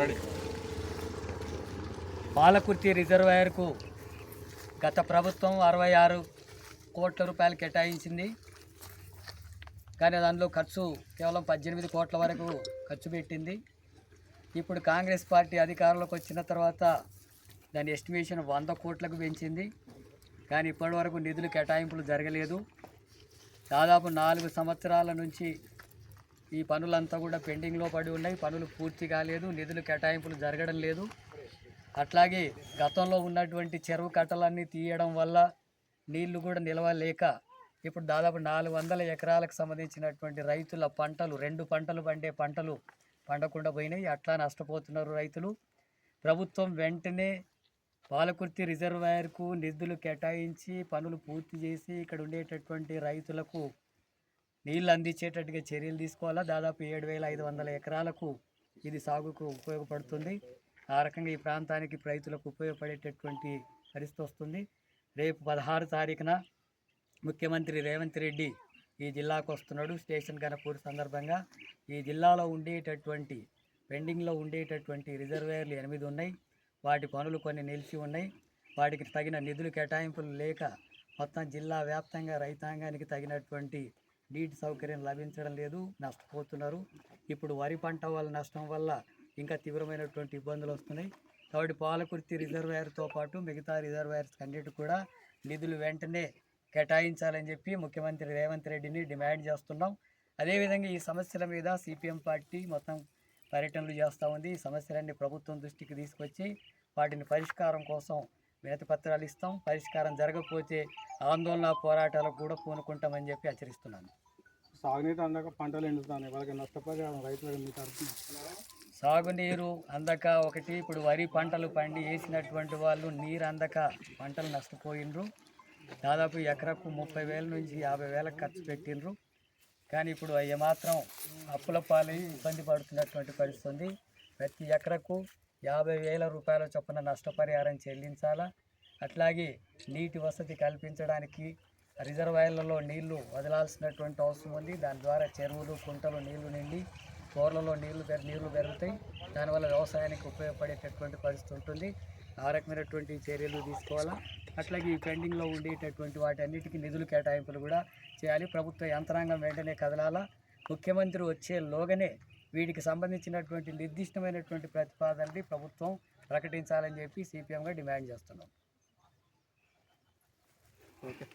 Ready. Palakurthi రిజర్వాయర్కు గత ప్రభుత్వం అరవై ఆరు కోట్ల రూపాయలు కేటాయించింది. కానీ దానిలో ఖర్చు కేవలం పద్దెనిమిది కోట్ల వరకు ఖర్చు పెట్టింది. ఇప్పుడు కాంగ్రెస్ పార్టీ అధికారంలోకి వచ్చిన తర్వాత దాని ఎస్టిమేషన్ వంద కోట్లకు పెంచింది. కానీ ఇప్పటివరకు నిధులు కేటాయింపులు జరగలేదు. దాదాపు నాలుగు సంవత్సరాల నుంచి ఈ పనులంతా కూడా పెండింగ్లో పడి ఉన్నాయి. పనులు పూర్తి కాలేదు. నిధులు కేటాయింపులు జరగడం లేదు. అట్లాగే గతంలో ఉన్నటువంటి చెరువు కట్టలన్నీ తీయడం వల్ల నీళ్ళు కూడా నిలవలేక ఇప్పుడు దాదాపు నాలుగు వందల ఎకరాలకు సంబంధించినటువంటి రైతుల పంటలు రెండు పంటలు పండే పంటలు పండకుండా పోయినాయి. అట్లా నష్టపోతున్నారు రైతులు. ప్రభుత్వం వెంటనే పాలకుర్తి రిజర్వాయర్కు నిధులు కేటాయించి పనులు పూర్తి చేసి ఇక్కడ ఉండేటటువంటి రైతులకు నీళ్ళు అందించేటట్టుగా చర్యలు తీసుకోవాలా? దాదాపు ఏడు వేల ఐదు వందల ఎకరాలకు ఇది సాగుకు ఉపయోగపడుతుంది. ఆ రకంగా ఈ ప్రాంతానికి రైతులకు ఉపయోగపడేటటువంటి పరిస్థితి వస్తుంది. రేపు పదహారు తారీఖున ముఖ్యమంత్రి రేవంత్ రెడ్డి ఈ జిల్లాకు వస్తున్నాడు. స్టేషన్ గణపూర్ సందర్భంగా ఈ జిల్లాలో ఉండేటటువంటి పెండింగ్లో ఉండేటటువంటి రిజర్వేయర్లు ఎనిమిది ఉన్నాయి. వాటి పనులు కొన్ని నిలిచి ఉన్నాయి. వాటికి తగిన నిధులు కేటాయింపులు లేక మొత్తం జిల్లా వ్యాప్తంగా రైతాంగానికి తగినటువంటి నీటి సౌకర్యం లభించడం లేదు నష్టపోతున్నారు. ఇప్పుడు వరి పంట వల్ల నష్టం వల్ల ఇంకా తీవ్రమైనటువంటి ఇబ్బందులు వస్తున్నాయి. కాబట్టి పాలకుర్తి రిజర్వాయర్తో పాటు మిగతా రిజర్వాయర్స్ అన్నిటి కూడా నిధులు వెంటనే కేటాయించాలని చెప్పి ముఖ్యమంత్రి రేవంత్ రెడ్డిని డిమాండ్ చేస్తున్నాం. అదేవిధంగా ఈ సమస్యల మీద సిపిఎం పార్టీ మొత్తం పర్యటనలు చేస్తూ ఉంది. ఈ సమస్యలన్నీ ప్రభుత్వం దృష్టికి తీసుకొచ్చి వాటిని పరిష్కారం కోసం వినతి పత్రాలు ఇస్తాం. పరిష్కారం జరగకపోతే ఆందోళన పోరాటాలకు కూడా పూనుకుంటామని చెప్పి హెచ్చరిస్తున్నాను. సాగునీరు అందాక పంటలు ఎండుతున్నాయి. వాళ్ళకి నష్టపరిహారం రైతులకు మీ తరఫున. సాగునీరు అందక ఒకటి ఇప్పుడు వరి పంటలు పండి వేసినటువంటి వాళ్ళు నీరు అందక పంటలు నష్టపోయినరు దాదాపు ఎకరకు ముప్పై వేల నుంచి యాభై వేలకు ఖర్చు పెట్టినరు కానీ ఇప్పుడు అవి మాత్రం అప్పుల పాలై ఇబ్బంది పడుతున్నటువంటి పరిస్థితి ఉంది. ప్రతి ఎకరకు యాభై వేల రూపాయల చొప్పున నష్టపరిహారం చెల్లించాలా? అట్లాగే నీటి వసతి కల్పించడానికి రిజర్వాయర్లలో నీళ్ళు వదలాల్సినటువంటి అవసరం ఉంది. దాని ద్వారా చెరువులు కుంటలు నీళ్ళు నిండి బోర్లలో నీళ్ళు నీళ్ళు పెరుగుతాయి. దానివల్ల వ్యవసాయానికి ఉపయోగపడేటటువంటి పరిస్థితి ఉంటుంది. ఆ రకమైనటువంటి చర్యలు తీసుకోవాలా? అట్లాగే ఈ పెండింగ్లో ఉండేటటువంటి వాటి అన్నిటికీ నిధులు కేటాయింపులు కూడా చేయాలి. ప్రభుత్వ యంత్రాంగం వెంటనే కదలాలా? ముఖ్యమంత్రి వచ్చే లోగనే వీటికి సంబంధించినటువంటి నిర్దిష్టమైనటువంటి ప్రతిపాదనని ప్రభుత్వం ప్రకటించాలని చెప్పి సిపిఎంగా డిమాండ్ చేస్తున్నాం. ఓకే.